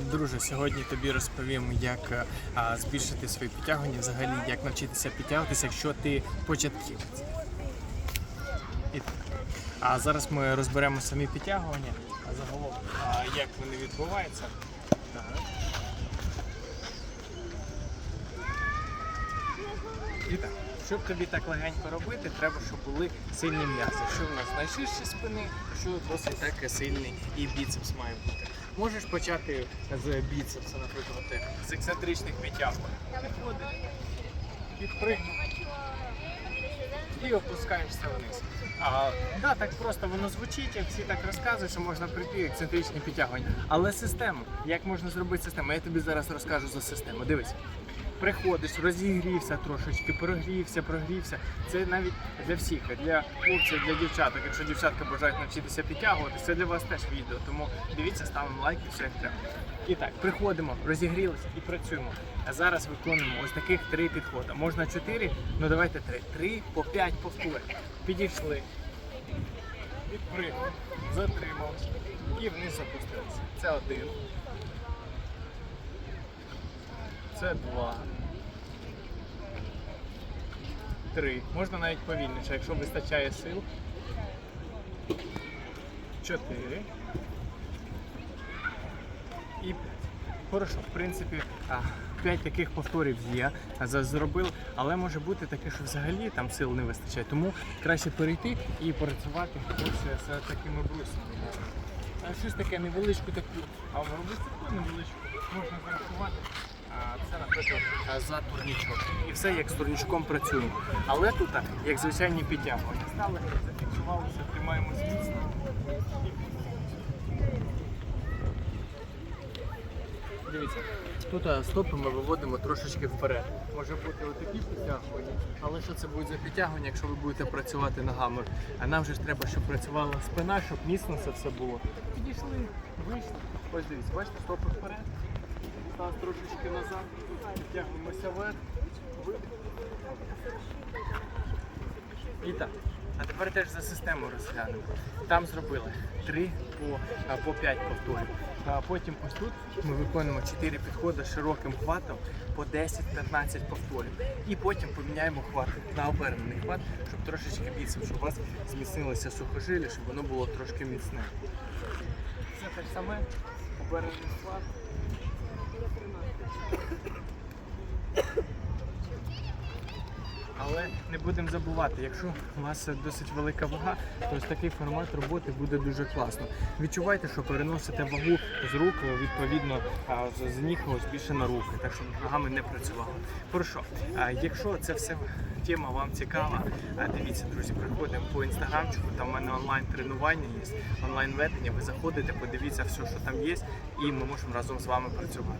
Друже, сьогодні тобі розповім, як е, а, збільшити свої підтягування, взагалі як навчитися підтягуватися, якщо ти початківець. А зараз ми розберемо самі підтягування, а загалом а, як вони відбуваються. Так. І так, щоб тобі так легенько робити, треба, щоб були сильні м'язи. Що в нас найширші спини, що досить так сильний і біцепс має бути. Можеш почати з біцепса, наприклад, з ексцентричних підтягувань. Підходиш, підпригнув і опускаєшся вниз. А, да, так просто воно звучить, як всі так розказують, що можна прийти ексцентричні підтягування. Але систему, як можна зробити систему? Я тобі зараз розкажу за систему. Дивись. Приходиш, розігрівся трошечки, прогрівся, прогрівся. Це навіть для всіх, для хлопців, для дівчаток. Якщо дівчатка бажають навчитися підтягуватися, це для вас теж відео. Тому дивіться, ставимо лайк і все як треба. І так, приходимо, розігрілися і працюємо. А зараз виконуємо ось таких три підходи. Можна чотири, ну давайте три. Три по п'ять повторень. Підійшли, підпригнули, затрималися і вниз опустилися. Це один. Це два. Три. Можна навіть повільніше, якщо вистачає сил. Чотири. І. Хорошо, в принципі, п'ять таких повторів є. Зробив, але може бути таке, що взагалі там сил не вистачає. Тому краще перейти і працювати ось з такими брусами. А щось таке невеличку таку, а високу невеличку можна зарахувати. Це, наприклад, за турнічок. І все як з турнічком працюємо. Але тут, як звичайні підтягування. Стали, зафіксувалися, тримаємось міцно. Дивіться, тут стопи ми виводимо трошечки вперед. Може бути отакі підтягування, але що це буде за підтягування, якщо ви будете працювати ногами? А нам же ж треба, щоб працювала спина, щоб міцно це все було. Підійшли, вийшли. Ось дивіться, бачите, стопи вперед. Став трошечки назад, підтягуємося вверх. І так. А тепер теж за систему розглянемо. Там зробили 3 по, по 5 повторів. А потім ось тут ми виконуємо 4 підходи широким хватом по 10-15 повторів. І потім поміняємо хват на обернений хват, щоб трошечки біцеп, щоб у вас зміцнилося сухожилля, щоб воно було трошки міцне. Це те саме, обернений хват. Але не будемо забувати, якщо у вас досить велика вага, то ось такий формат роботи буде дуже класно. Відчувайте, що переносите вагу з рук, відповідно, з- ніг ось більше на руки, так щоб ногами не працювало. Хорошо, якщо це все тема вам цікава, дивіться, друзі, приходимо по інстаграмчику, там в мене онлайн тренування є, онлайн ведення. Ви заходите, подивіться все, що там є, і ми можемо разом з вами працювати.